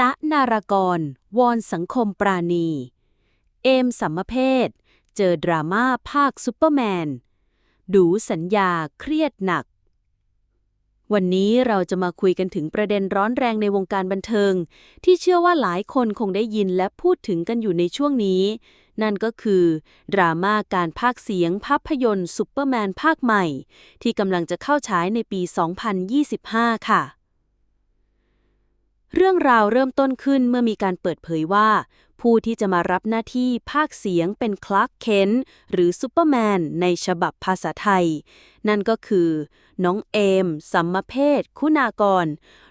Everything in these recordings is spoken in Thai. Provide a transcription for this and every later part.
ตะนารากร วอนสังคมปราณี เอมสัมมเพศเจอดราม่าภาคซูเปอร์แมน ดูสัญญาเครียดหนัก วันนี้เราจะมาคุยกันถึงประเด็นร้อนแรงในวงการบันเทิง ที่เชื่อว่าหลายคนคงได้ยินและพูดถึงกันอยู่ในช่วงนี้ นั่นก็คือ ดราม่าการพากเสียงภาพยนตร์ซูเปอร์แมนภาคใหม่ ที่กำลังจะเข้าฉายในปี 2025 ค่ะ เรื่องราวเริ่มต้นขึ้นเมื่อมีการเปิดเผยว่า ผู้ที่จะมารับหน้าที่ภาคเสียงเป็นคลาร์กเคนหรือซูเปอร์แมนในฉบับภาษาไทย นั่นก็คือ น้องเอม สัมมเพศคุณากร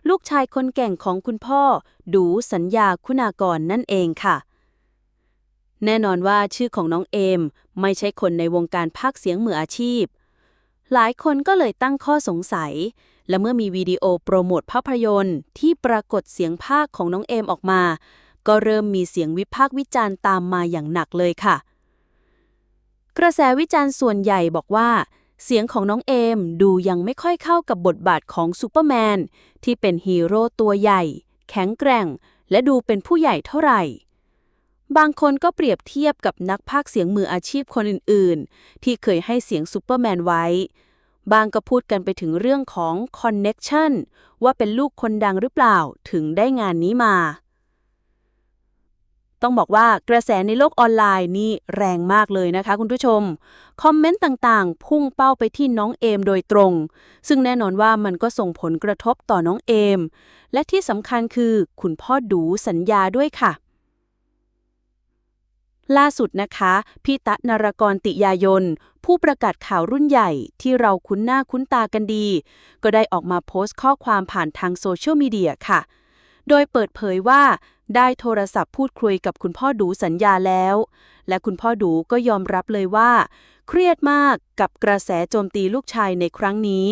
ลูกชายคนแก่งของคุณพ่อ ดูสัญญาคุณากรนั่นเองค่ะ แน่นอนว่าชื่อของน้องเอม ไม่ใช่คนในวงการภาคเสียงมืออาชีพ หลายคนก็เลยตั้งข้อสงสัย และเมื่อมีวิดีโอโปรโมทภาพยนตร์ ที่ปรากฏเสียงภาคของน้องเอมออกมา ก็เริ่มมีเสียงวิพากษ์วิจารณ์ตามมาอย่างหนักเลยค่ะ กระแสวิจารณ์ส่วนใหญ่บอกว่า เสียงของน้องเอมดูยังไม่ค่อยเข้ากับบทบาทของซูเปอร์แมนที่เป็นฮีโร่ตัวใหญ่ แข็งแกร่ง และดูเป็นผู้ใหญ่เท่าไหร่บางคนก็เปรียบเทียบกับนักพากย์เสียงมืออาชีพคนอื่น ๆ ที่เคยให้เสียงซูเปอร์แมนไว้ บางก็พูดกันไปถึงเรื่องของคอนเน็กชันว่าเป็นลูกคนดังหรือเปล่าถึงได้งานนี้มา ต้องบอกว่ากระแสในโลกออนไลน์นี่แรงมากเลยนะคะคุณผู้ชม คอมเมนต์ต่างๆ พุ่งเป้าไปที่น้องเอมโดยตรง ซึ่งแน่นอนว่ามันก็ส่งผลกระทบต่อน้องเอม และที่สำคัญคือคุณพ่อดูสัญญาด้วยค่ะ ล่าสุดนะคะ พี่ตะนารกรติยายน ผู้ประกาศข่าวรุ่นใหญ่ที่เราคุ้นหน้าคุ้นตากันดี ก็ได้ออกมาโพสต์ข้อความผ่านทางโซเชียลมีเดียค่ะ โดยเปิดเผยว่า ได้โทรศัพท์พูดคุยกับคุณพ่อดูสัญญาแล้ว และคุณพ่อดูก็ยอมรับเลยว่า เครียดมากกับกระแสโจมตีลูกชายในครั้งนี้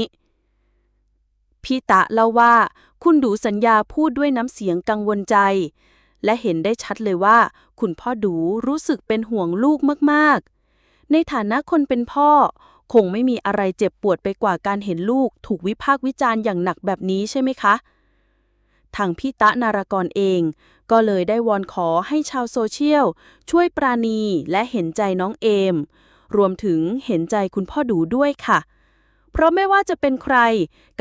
พี่ตะเล่าว่า คุณดูสัญญาพูดด้วยน้ำเสียงกังวลใจ และเห็นได้ชัดเลยว่า คุณพ่อดูรู้สึกเป็นห่วงลูกมากๆ ในฐานะคนเป็นพ่อ คงไม่มีอะไรเจ็บปวดไปกว่าการเห็นลูก ถูกวิพากษ์วิจารณ์อย่างหนักแบบนี้ใช่ไหมคะ ทางพี่ตะนารากรเอง ก็เลยได้วอนขอให้ชาวโซเชียล ช่วยปราณีและเห็นใจน้องเอม รวมถึงเห็นใจคุณพ่อดูด้วยค่ะ เพราะไม่ว่าจะเป็นใคร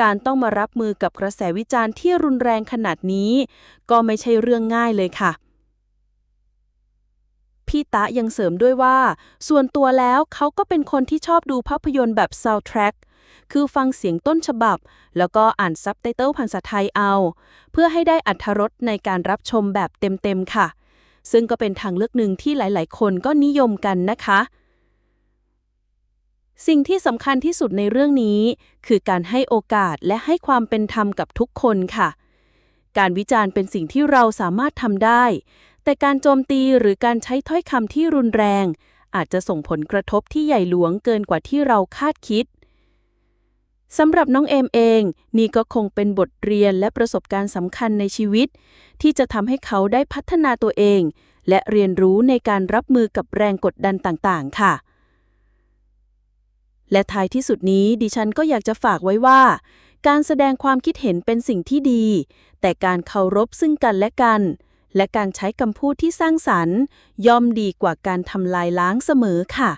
การต้องมารับมือกับกระแสวิจารณ์ที่รุนแรงขนาดนี้ ก็ไม่ใช่เรื่องง่ายเลยค่ะ พี่ตะยังเสริมด้วยว่า ส่วนตัวแล้วเขาก็เป็นคนที่ชอบดูภาพยนตร์แบบ soundtrack คือฟังเสียงต้นฉบับ แล้วก็อ่านซับไตเติลภาษาไทยเอา เพื่อให้ได้อัธรสในการรับชมแบบเต็มๆค่ะ ซึ่งก็เป็นทางเลือกหนึ่งที่หลายๆ คนก็นิยมกันนะคะ สิ่งที่สำคัญที่สุดในเรื่องนี้ คือการให้โอกาสและให้ความเป็นธรรมกับทุกคนค่ะ การวิจารณ์เป็นสิ่งที่เราสามารถทำได้ แต่การโจมตีหรือการใช้ถ้อยคำที่รุนแรง อาจจะส่งผลกระทบที่ใหญ่หลวงเกินกว่าที่เราคาดคิดสำหรับน้องเอมเอง นี่ก็คงเป็นบทเรียนและประสบการณ์สำคัญในชีวิต ที่จะทำให้เขาได้พัฒนาตัวเอง และเรียนรู้ในการรับมือกับแรงกดดันต่างๆ ค่ะ และท้ายที่สุดนี้ดิฉันก็อยากจะฝากไว้ว่า การแสดงความคิดเห็นเป็นสิ่งที่ดี แต่การเคารพซึ่งกันและกัน และการใช้คำพูดที่สร้างสรรค์ ย่อมดีกว่าการทำลายล้างเสมอค่ะ